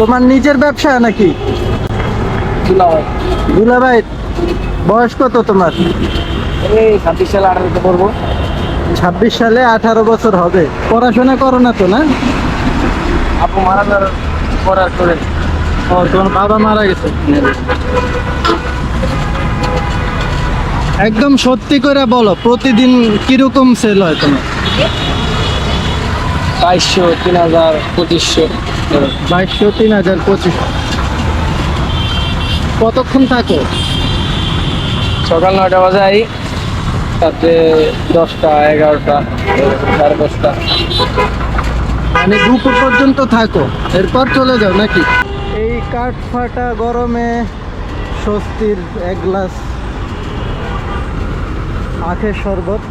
তোমার নিজের ব্যবসা নাকি? দুলাভাই। দুলাভাই বয়স কত তোমার? এই ছাব্বিশ সালে আঠারোতে পড়ব। ছাব্বিশ সালে আঠারো বছর হবে। পড়াশোনা করো না তো না? আপু মারা যাওয়ার করে। ও তোমার বাবা মারা গেছে। একদম সত্যি করে বলো প্রতিদিন কীরকম সেল হয় তোমার? বাইশশো তিন হাজার পঁচিশশো। বাইশশো তিন হাজার পঁচিশ। কতক্ষণ থাকো? সকাল নয়টা বাজে আই তাতে দশটা এগারোটা সাড়ে দশটা। মানে দুপুর পর্যন্ত থাকো? এরপর চলে যাও নাকি? এই কাঠ ফাটা গরমে স্বস্তির এক গ্লাস আখের শরবত।